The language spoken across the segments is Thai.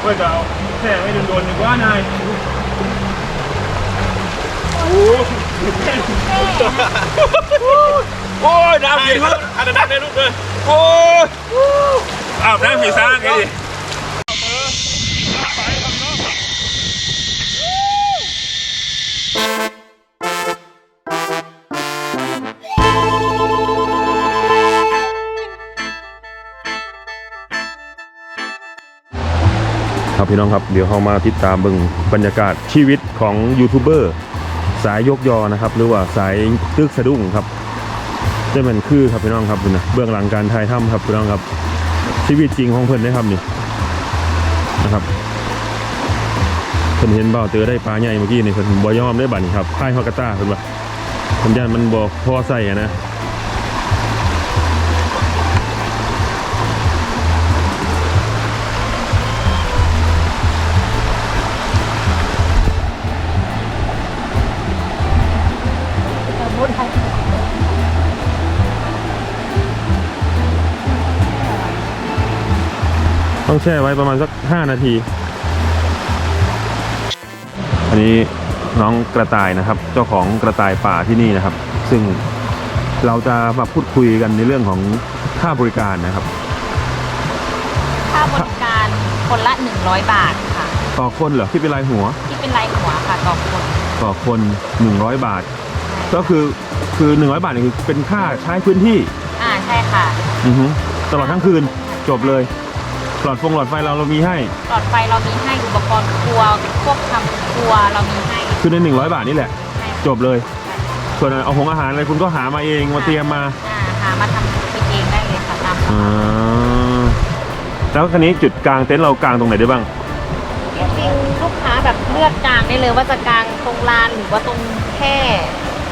เพื่อจะเอาแช่ไว้โดนๆดีกว่านายโอ้โอ้ยน้ำกินครับอันนั้นได้ลูกเลยโอ้ยอาบน้ำผีซ่าไงดิ ครับพี่น้องครับเดี๋ยวเรามาติดตามเบิ่งบรรยากาศชีวิตของยูทูบเบอร์สายยกยอนะครับ หรือว่าสายตึกสะดุ้งครับจะเป็นคือครับพี่น้องครับนะเบื้องหลังการถ่ายทำครับพี่น้องครับ ชีวิตจริงของเพิ่อนได้ครับนี่นะครับเพิ่นเห็นเบาเตอได้ปลาใหญ่เมื่อกี้นี่เพิ่นบ่ยอมได้บัดนี้ครับพายฮอกกาต้าเพิ่นว่าเพิ่นย่านมันบ่พอใส่อะนะ ต้องแช่ไว้ประมาณสัก 5 นาที อันนี้น้องกระต่ายนะครับ เจ้าของกระต่ายป่าที่นี่นะครับ ซึ่งเราจะมาพูดคุยกันในเรื่องของค่าบริการนะครับ ค่าบริการคนละ 100 บาทค่ะ ต่อคนเหรอที่เป็นรายหัว ที่เป็นรายหัวค่ะต่อคนต่อคน 100 บาท ก็คือคือ100 บาทนี่คือเป็นค่าใช้พื้นที่ อ่าใช่ค่ะ อือฮึตลอดทั้งคืนจบเลย หลอดฟงหลอดไฟเราเรามีให้ หลอดไฟเรามีให้อุปกรณ์ครัวพวกทำครัวเรามีให้คือใน 100 บาทนี่แหละ ให้จบเลย ส่วนเอาของอาหารอะไรคุณก็หามาเองมาเตรียมมาอ่าหามาทำกินเองได้เลยค่ะตามอ่าแล้วคันนี้จุดกลางเต็นท์เรากลางตรงไหนได้บ้าง จริงๆลูกค้าแบบเลือกกลางได้เลยว่าจะกลางตรงลานหรือว่าตรงแค่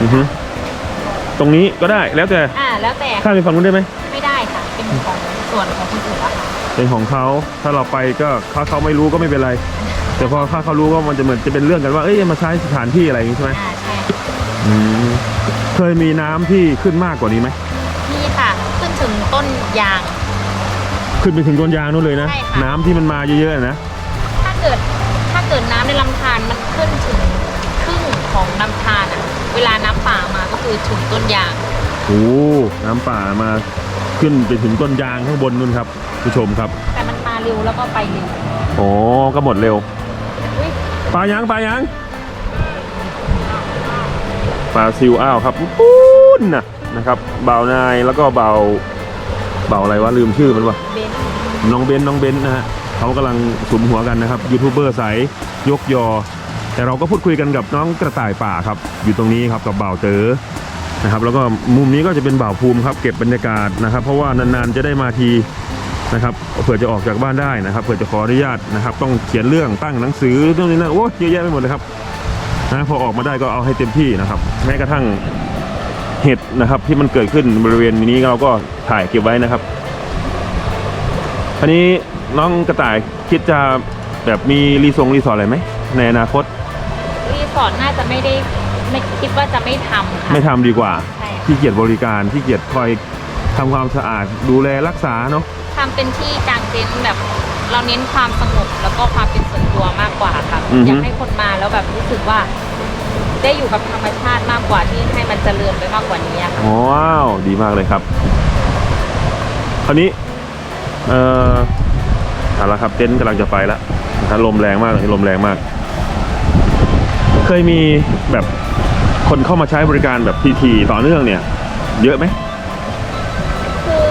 อือฮึตรงนี้ก็ได้แล้วแต่อ่าแล้วแต่ข้ามไปฝั่งนู้นได้ไหมไม่ได้ค่ะเป็นของส่วนของคนอื่นละค่ะ เป็นของเขาถ้าเราไปก็ถ้าเขาไม่รู้ก็ไม่เป็นไร แต่พอถ้าเขารู้ก็มันจะเหมือนจะเป็นเรื่องกันว่าเอ้ยมาใช้สถานที่อะไรอย่างงี้ใช่ไหมอ่าใช่ อืมเคยมีน้ำที่ขึ้นมากกว่านี้ไหมนี่ค่ะ ขึ้นถึงต้นยาง ขึ้นไปถึงต้นยางนู้นเลยนะ ใช่ค่ะ น้ำที่มันมาเยอะๆนะถ้าเกิดถ้าเกิดน้ำในลำธารมันขึ้นถึงครึ่งของลำธารอะ เวลาน้ำป่ามาก็คือถึงต้นยาง โอ้น้ำป่ามา ขึ้นไปถึงต้นยางข้างบนนู่นครับผู้ชมครับ แต่มันมาเร็วแล้วก็ไปเร็วอ๋อก็หมดเร็วอุ๊ยปลายังปลายังปลาซิวอ้าวครับปูนนะนะครับเบานายแล้วก็เบาเบาอะไรวะลืมชื่อมันวะ เบนซ์น้องเบนน้องเบนนะฮะเขากำลังสุมหัวกันนะครับยูทูบเบอร์สายยกยอ แต่เราก็พูดคุยกันกับน้องกระต่ายป่าครับ อยู่ตรงนี้ครับกับเบาเต๋อ นะครับแล้วก็มุมนี้ก็จะเป็นเบาภูมิครับเก็บบรรยากาศนะครับ เพราะว่านานๆจะได้มาทีนะครับเผื่อจะออกจากบ้านได้นะครับเผื่อจะขออนุญาตนะครับ ต้องเขียนเรื่องตั้งหนังสือเรื่องนี้นั่นโอ้เยอะแยะไปหมดเลยครับนะพอออกมาได้ก็เอาให้เต็มที่นะครับ แม้กระทั่งเห็ดนะครับที่มันเกิดขึ้นบริเวณนี้เราก็ถ่ายเก็บไว้นะครับอันนี้น้องกระต่ายคิดจะแบบมีรีสองรีสอร์ทอะไรไหมในอนาคตรีสอร์ทน่าจะไม่ได้ ไม่คิดว่าจะไม่ทำค่ะ ไม่ทำดีกว่าใช่ ที่เกียจบริการที่เกียจคอยทำความสะอาดดูแลรักษาเนาะทำเป็นที่กางเต็นท์แบบ เราเน้นความสงบแล้วก็ความเป็นส่วนตัวมากกว่าค่ะอยากให้คนมาแล้วแบบรู้สึกว่า ได้อยู่กับธรรมชาติมากกว่าที่ให้มันเจริญไปมากกว่านี้อะค่ะ ว้าวดีมากเลยครับ คราวนี้เอ่อเอาละครับเต็นท์กำลังจะไปแล้วนะครับลมแรงมากเลยลมแรงมาก เคยมีแบบ คนเข้ามาใช้บริการแบบทีๆต่อเนื่องเนี่ย เยอะไหม คือ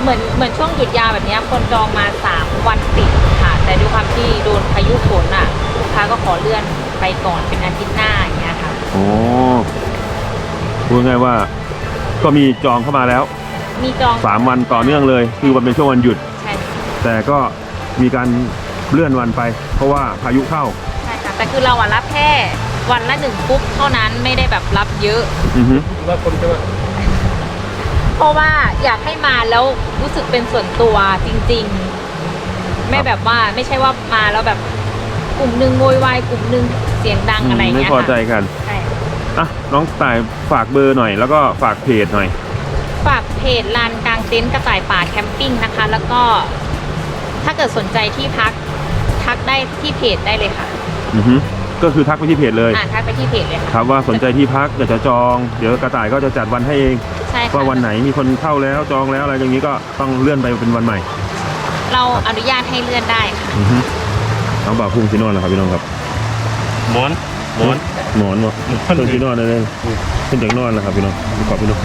เหมือนเหมือนช่วงหยุดยาวแบบเนี้ยคนจองมาสามวันติดค่ะ แต่ด้วยความที่โดนพายุฝนอะลูกค้าก็ขอเลื่อนไปก่อนเป็นอาทิตย์หน้าอย่างเงี้ยค่ะโอ้พูดง่ายๆว่า ก็มีจองเข้ามาแล้ว มีจองสามวันต่อเนื่องเลย คือมันเป็นช่วงวันหยุด ใช่แต่ก็มีการเลื่อนวันไป เพราะว่าพายุเข้า ใช่ค่ะแต่คือเราอะรับแค่ วันละหนึ่งปุ๊บเท่านั้นไม่ได้แบบรับเยอะ อือฮึว่าคนจะว่าเพราะว่าอยากให้มาแล้วรู้สึกเป็นส่วนตัวจริง ๆ ไม่แบบว่าไม่ใช่ว่ามาแล้วแบบกลุ่มหนึ่งโวยวายกลุ่มหนึ่งเสียงดังอะไรอย่างไม่เงี้ยพอใจค่ะกันใช่อะน้องต่ายฝากเบอร์หน่อย แล้วก็ฝากเพจหน่อย ฝากเพจลานกลางเต็นท์กระต่ายป่าแคมปิ้งนะคะ แล้วก็ถ้าเกิดสนใจที่พักทักทักได้ที่เพจได้เลยค่ะ อือฮึ ก็คือทักไปที่เพจเลย อ่าทักไปที่เพจเลยค่ะครับว่าสนใจที่พักอยากจะจอง เดี๋ยวกระต่ายก็จะจัดวันให้เองใช่ค่ะว่าวันไหนมีคนเข้าแล้วจองแล้วอะไรอย่างนี้ก็ต้องเลื่อนไปเป็นวันใหม่เราอนุญาตให้เลื่อนได้ค่ะอือฮึน้องบ่าวพุ่งสีนอนแล้วครับพี่น้องครับหมอนหมอน หมอนเนาะต้นสีนอนนั่นเองขึ้นจากนอนแล้วครับพี่น้องขอบพี่น้อง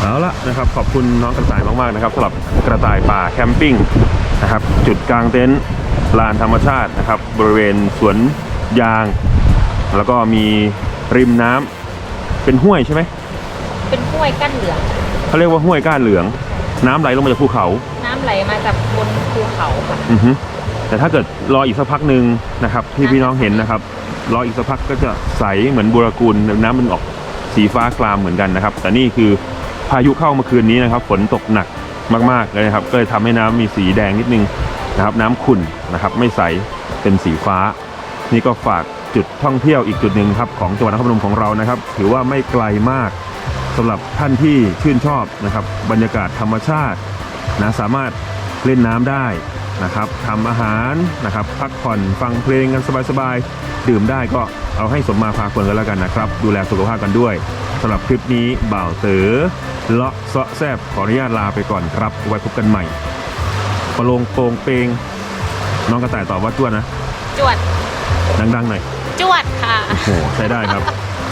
เอาละนะครับขอบคุณน้องกระต่ายมากๆนะครับสำหรับกระต่ายป่าแคมปิ้งนะครับจุดกลางเต็นท์ ลานธรรมชาตินะครับ บริเวณสวนยาง แล้วก็มีริมน้ำเป็นห้วยใช่ไหมเป็นห้วยกั้นเหลือง เขาเรียกว่าห้วยก้านเหลือง น้ำไหลลงมาจากภูเขา น้ำไหลมาจากบนภูเขาค่ะ อือฮึแต่ถ้าเกิดรออีกสักพักหนึ่งนะครับ ที่พี่น้องเห็นนะครับ รออีกสักพักก็จะใสเหมือนบุรกูลน้ำมันออกสีฟ้ากลามเหมือนกันนะครับ แต่นี่คือพายุเข้าเมื่อคืนนี้นะครับ ฝนตกหนักมากๆเลยนะครับ ก็เลยทำให้น้ำมีสีแดงนิดนึง นะครับน้ำขุ่นนะครับไม่ใสเป็นสีฟ้า นี่ก็ฝากจุดท่องเที่ยวอีกจุดหนึ่งครับของจังหวัดนครพนมของเรานะครับ ถือว่าไม่ไกลมากสำหรับท่านที่ชื่นชอบนะครับ บรรยากาศธรรมชาตินะสามารถเล่นน้ำได้นะครับทำอาหารนะครับ พักผ่อนฟังเพลงกันสบายๆ ดื่มได้ก็เอาให้สมมาพาควรกันแล้วกันนะครับ ดูแลสุขภาพกันด้วยสำหรับคลิปนี้บ่าวเต๋อเลาะเซาะแซบขออนุญาตลาไปก่อนครับ ไว้พบกันใหม่ ประโลงโปรงเปงน้องกระต่ายตอบว่าจ้วนนะ จวด ดังๆหน่อย จวดค่ะ โอ้โหใช้ได้ครับ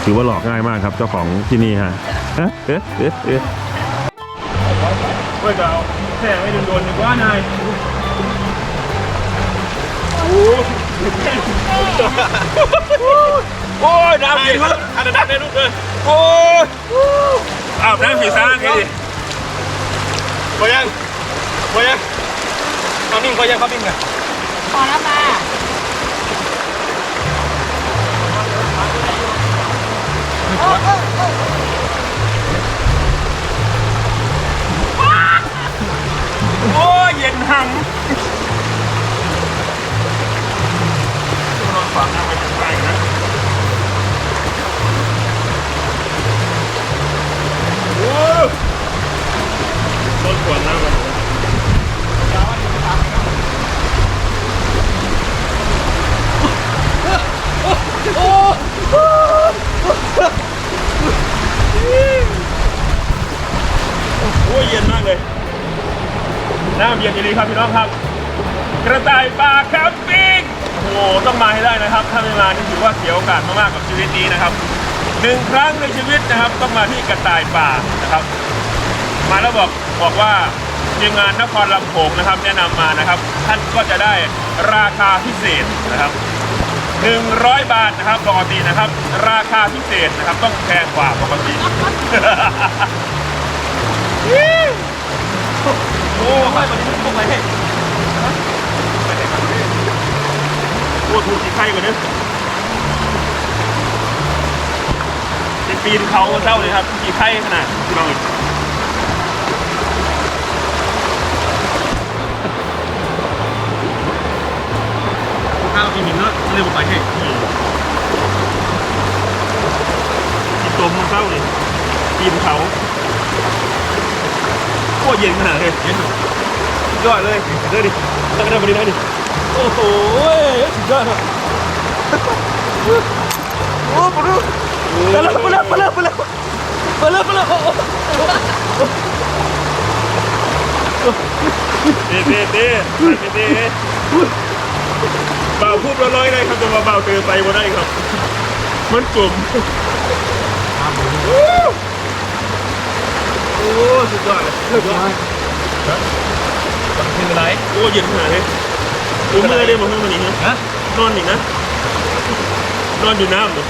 ถือว่าหลอกง่ายมากครับ เจ้าของที่นี่ฮะเอ๊ะเอ๊ะเอ๊ะเอ๊ะเพื่อจะเอาแค่ไม่โดนๆดีกว่านายโอ้ยน้ำเย็นครับอันนั้นได้ลูกเลยโอ้ยอาบน้ำผีซ่าไงดิพอยังพอยังเขามิ่งพอยังเขามิ่งอะพอแล้วค่ะโอ้ยเย็นหังนอนฝังน้ำไปถึงไกลนะ ครับพี่น้องครับ กระต่ายป่าแคมปิ้งโอ้โหต้องมาให้ได้นะครับ ถ้าไม่มานี่ถือว่าเสียโอกาสมากๆกับชีวิตนี้นะครับหนึ่งครั้งในชีวิตนะครับ ต้องมาที่กระต่ายป่านะครับ มาแล้วบอกบอกว่าทีมงานนครลำโพงนะครับ แนะนำมานะครับ ท่านก็จะได้ราคาพิเศษนะครับ 100 บาทนะครับปกตินะครับ ราคาพิเศษนะครับ ต้องแพงกว่าปกติ โอ้ไม่วันนี้พวกอะไรให้โอ้ถูกสีไข่กว่านี้เป็นปีนเขาเศร้าเลยครับสีไข่ขนาดพี่น้องอีกข้าวกินหินเนอะเรียกว่าไปให้กินตัวมันเศร้าเลยปีนเขา เย็นขนาดเลยเย็นยอดเลยเดี๋ยวดิตั้งกันได้มาดีได้ดิ โอ้โหสุดยอดครับโอ้ปลุกไปแล้วไปแล้วไปแล้วไปแล้วไปแล้วไปแล้วเด้เด้เด้เด้เบาพูดร้อยๆเลยครับจะมาเบาเตือนไปบ่ได้ครับ มันกลุ่ม โอ้สุดยอดเลยสุดยอดเป็นอะไรโอ้เย็นขนาดนี้ดูเมื่อได้มาห้องมันนี้นะฮะนอนอีกนะ นอนอยู่น้ำเลย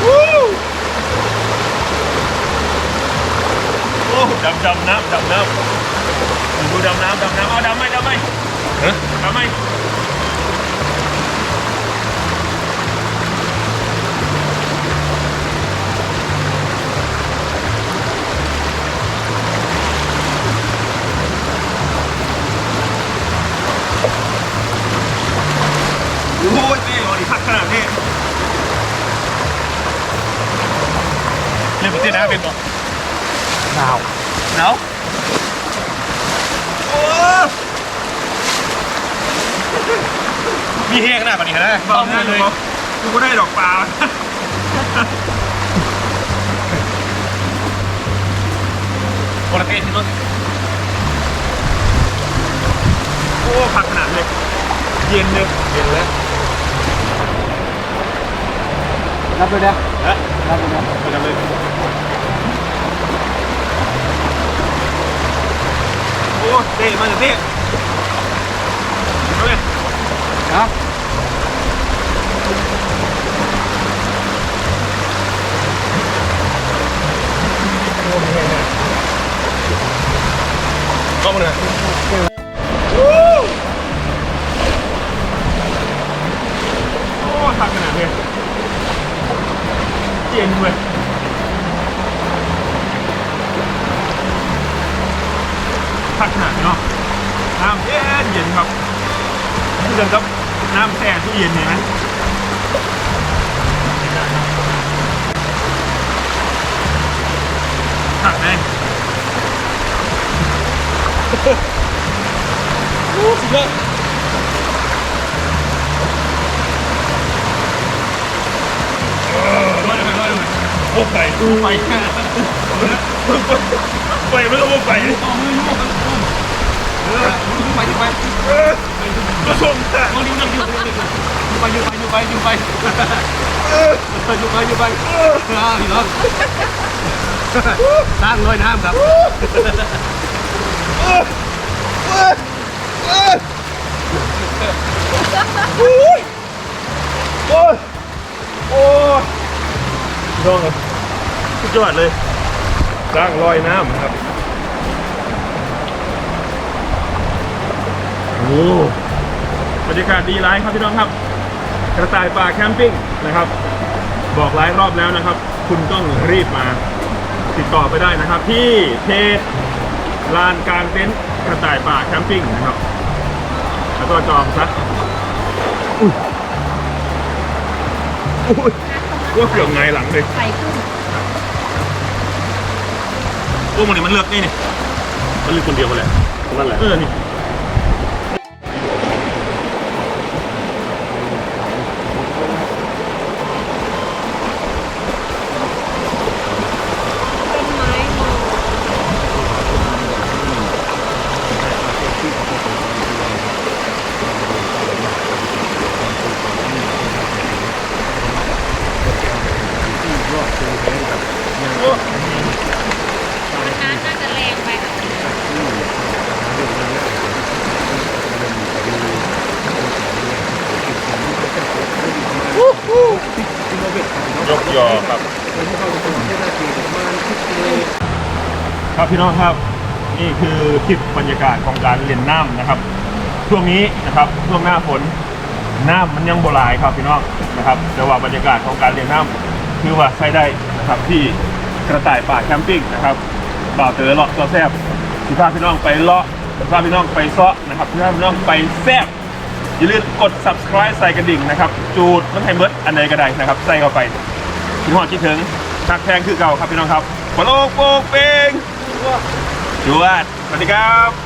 โอ้ดำดำน้ำดำน้ำดูดำน้ำดำน้ำเอาดำไหมดำไหมฮะดำไหม เรื่องที่น้าเป็นบอกหนาวหนาวโอ้พี่เฮขนาดนี้นะเบาหน้าเลยกูก็ได้ดอกปลาโอลาเต้ที่รถโอ้ผักขนาดเลย เย็นเลยเห็นแล้วรับเลยนะฮะรับเลยนะไปกันเลย โอ้เต้มาจากเต้เอาเล เย็นเย็นครับที่เดิมครับน้ำแช่ที่เย็นเห็นไหมผักไหนโอ้สุดยอดร้อยเลยร้อยเลยโอ้ไปไปไปไม่ต้องไปต่อมือยุ่งเออไป ไปก็ชมแต่เอาดิ้งนั่งอยู่ไปอยู่ไปอยู่ไปอยู่ไปอยู่ไปอยู่ไปอยู่ไปอ่าพี่น้องตั้งลอยน้ำครับโอ้ยโอ้ยยอดเลยสุดยอดเลยสร้างรอยน้ำครับ โอ้บรรยากาศดีร้ายครับพี่น้องครับ กระต่ายป่าแคมปิ้งนะครับ บอกหลายรอบแล้วนะครับ คุณต้องรีบมาติดต่อไปได้นะครับ ที่เพจลานกลางเต็นท์กระต่ายป่าแคมปิ้งนะครับแล้วก็จองซะอุ้ยอุ้ยว่าเกือบไงหลังเลยไฟขึ้นโอ้มันนี่มันเลือกนี่นี่มันเลืมคนเดียวมาแหละนั่นแหละเออนี่ไม้มอง โอ้ มันน้ำน่าจะแรงไปค่ะ ยกยอครับครับพี่น้องครับนี่คือคลิปบรรยากาศของการเล่นน้ำนะครับ ช่วงนี้นะครับช่วงหน้าฝนน้ำมันยังโบรายครับพี่น้องนะครับแต่ว่าบรรยากาศของการเล่นน้ำคือว่าใช้ได้นะครับที่กระต่ายป่าแคมปิ้งนะครับบ่าวเต๋อเลาะตัวแซบที่พาพี่น้องไปเลาะพาพี่น้องไปเซาะนะครับที่พาพี่น้องไปแซบ อย่าลืมกด subscribe ใส่กระดิ่งนะครับ จูดมันให้เมิดอันใดก็ได้นะครับ ใส่เข้าไปคิดหอดคิดถึงทักแพงคือเก่าครับพี่น้องครับบอลโลกโป่งเปงจวดสวัสดีครับ